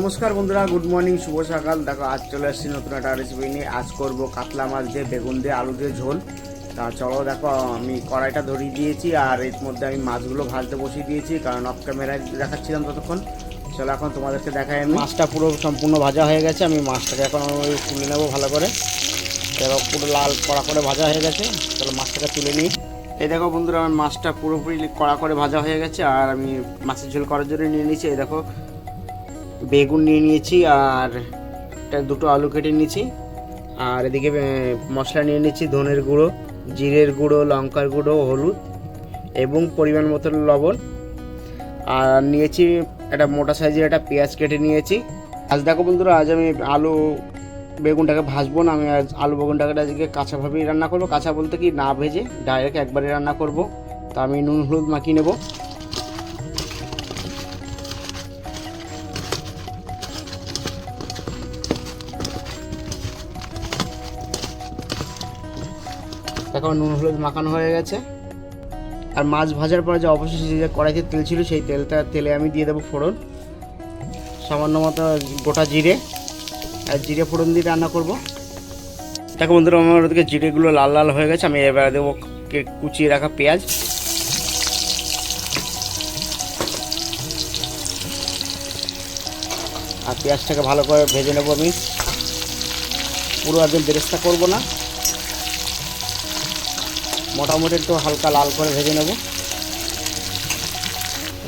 নমস্কার বন্ধুরা good morning শুভ সকাল। দেখো আজ চলে আসছি নতুন একটা রেসিপি নিয়ে। আজ করব কাতলা মাছ দিয়ে বেগুন দিয়ে আলু দিয়ে ঝোল। তা চলো দেখো আমি কড়াইটা ধরিয়ে দিয়েছি আর এর মধ্যে আমি মাছগুলো ভাজতে বসিয়ে দিয়েছি কারণ অফ ক্যামেরায় দেখাচ্ছিলাম ততক্ষণ। চলো এখন তোমাদেরকে দেখাই আমি। মাছটা পুরো সম্পূর্ণ ভাজা হয়ে গেছে। আমি মাছটাকে এখন তুলে নেব ভালো করে। এবার পুরো লাল কড়া করে ভাজা হয়ে গেছে। চলো মাছটাকে তুলে নিই। এই দেখো বন্ধুরা আমার মাছটা পুরোপুরি কড়া করে ভাজা হয়ে গেছে। আর আমি মাছের ঝোল করার জন্য নিয়ে নিয়েছি। এই দেখো বেগুন নিয়ে নিয়েছি আর দুটো আলু কেটে নিয়েছি। আর এদিকে মশলা নিয়ে নিয়েছি ধনের গুঁড়ো, জিরের গুঁড়ো, লঙ্কার গুঁড়ো, হলুদ এবং পরিমাণ মতো লবণ। আর নিয়েছি একটা মোটা সাইজের একটা পেঁয়াজ কেটে নিয়েছি। আজ দেখো বন্ধুরা, আজ আমি আলু বেগুনটাকে ভাজবো না, আমি আজ আলু বেগুনটাকে আজকে কাঁচাভাবেই রান্না করব। কাঁচা বলতে কি, না ভেজে ডাইরেক্ট একবারে রান্না করব। তা আমি নুন, হলুদ মাখিয়ে নেব। দেখো নুন, হলুদ মাখানো হয়ে গেছে। আর মাছ ভাজার পরে যে অবশেষে যে কড়াইতে তেল ছিল, সেই তেলটা, তেলে আমি দিয়ে দেবো ফোড়ন। সামান্য মতো গোটা জিরে। আর জিরে ফোড়ন দিয়ে রান্না করব। দেখো বন্ধুরা, আমার ওদিকে জিরেগুলো লাল লাল হয়ে গেছে। আমি এবার দেবো কুচিয়ে রাখা পেঁয়াজ। আর পেঁয়াজটাকে ভালো করে ভেজে নেব আমি। পুরো একদম বেরেস্তা করব না। মোটামুটি একটু হালকা লাল করে ভেজে নেব।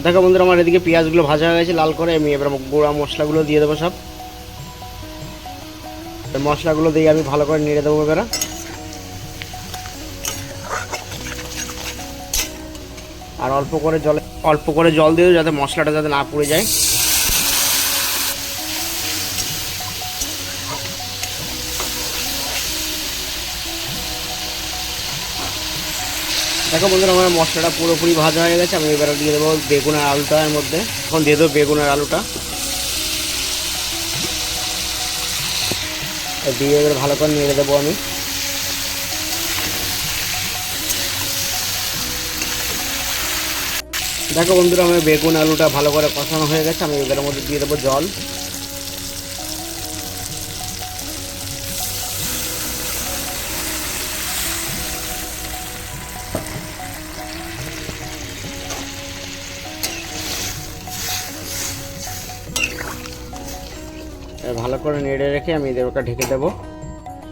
দেখো বন্ধুরা, আমার এদিকে পেঁয়াজগুলো ভাজা হয়ে গেছে, লাল করে আমি এবার গুঁড়া মশলাগুলো দিয়ে দেবো সব। মশলাগুলো দিয়ে আমি ভালো করে নেড়ে দেবো এবার। আর অল্প করে জলে অল্প করে জল দিয়ে যাতে মশলাটা যাতে না পুড়ে যায়। দেখো বন্ধুরা, আমার মশলাটা পুরোপুরি ভাজা হয়ে গেছে, আমি এবার দিয়ে দেবো বেগুন আর আলুটা এর মধ্যে। এখন দিয়ে দেবো বেগুন আর আলুটা। দিয়ে এবার ভালো করে নেড়ে দেবো আমি। দেখো বন্ধুরা, আমার বেগুন আলুটা ভালো করে কষানো হয়ে গেছে, আমি এবার মধ্যে দিয়ে দেবো জল। ভালো করে নেড়ে রেখে আমি এদের ওটা ঢেকে দেবো।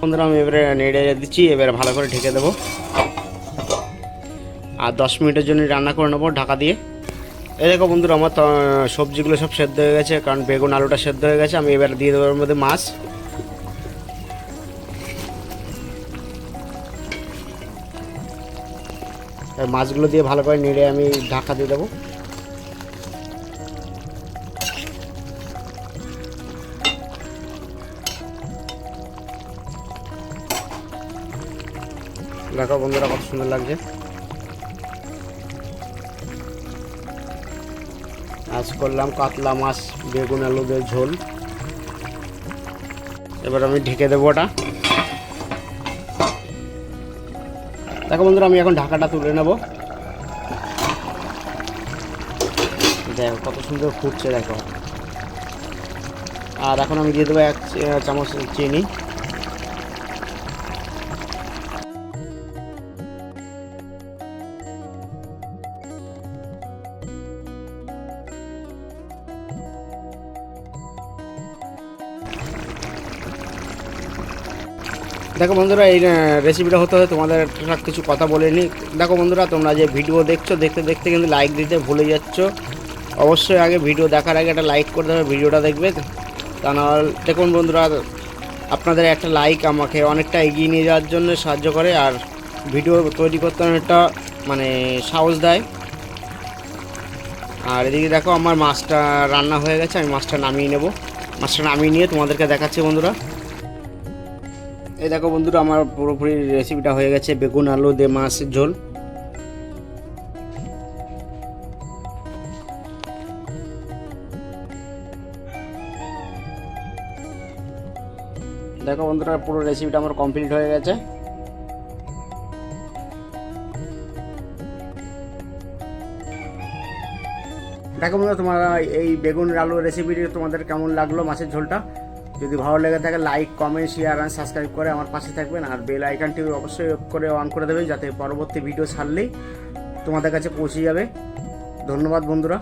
বন্ধুরা, আমি এবারে নেড়ে দিচ্ছি, এবারে ভালো করে ঢেকে দেবো। আর দশ মিনিটের জন্য রান্না করে নেব ঢাকা দিয়ে। এই দেখো বন্ধুরা, আমার সবজিগুলো সব সেদ্ধ হয়ে গেছে, কারণ বেগুন, আলুটা সেদ্ধ হয়ে গেছে, আমি এবার দিয়ে দেবো এর মধ্যে মাছ। মাছগুলো দিয়ে ভালো করে নেড়ে আমি ঢাকা দিয়ে দেবো। দেখো বন্ধুরা কত সুন্দর লাগছে। আজ করলাম কাতলা মাছ, বেগুন আলু ঝোল। এবার আমি ঢেকে দেবো ওটা। দেখো বন্ধুরা, আমি এখন ঢাকাটা তুলে নেব। দেখো, কত সুন্দর ফুটছে, দেখো। আর এখন আমি দিয়ে দেবো এক চামচ চিনি। দেখো বন্ধুরা, এই রেসিপিটা হতে হতে তোমাদের একটা কিছু কথা বলে নিই দেখো বন্ধুরা, তোমরা যে ভিডিও দেখছ, দেখতে দেখতে কিন্তু লাইক দিতে ভুলে যাচ্ছ। অবশ্যই আগে ভিডিও দেখার আগে একটা লাইক করতে হবে ভিডিওটা দেখবে। তা নাহলে দেখুন বন্ধুরা, আপনাদের একটা লাইক আমাকে অনেকটা এগিয়ে নিয়ে যাওয়ার জন্য সাহায্য করে, আর ভিডিও তৈরি করতে অনেকটা মানে সাহস দেয়। আর এদিকে দেখো, আমার মাছটা রান্না হয়ে গেছে, আমি মাছটা নামিয়ে নেব। মাছটা নামিয়ে নিয়ে তোমাদেরকে দেখাচ্ছি বন্ধুরা। এই দেখো বন্ধুরা, আমার পুরোপুরি রেসিপিটা হয়ে গেছে, বেগুন, আলু দিয়ে মাছের ঝোল। দেখো বন্ধুরা, পুরো রেসিপিটা আমার কমপ্লিট হয়ে গেছে। দেখো বন্ধুরা, তোমার এই বেগুন, আলু রেসিপিটি তোমাদের কেমন লাগল মাছের ঝোলটা? যদি ভালো লেগে থাকে লাইক কমেন্ট শেয়ার আর সাবস্ক্রাইব করে আমার পাশে থাকবেন। আর বেল আইকনটি অবশ্যই করে অন করে দেবেন, যাতে পরবর্তী ভিডিও ছাড়লেই তোমাদের কাছে পৌঁছে যাবে। ধন্যবাদ বন্ধুরা।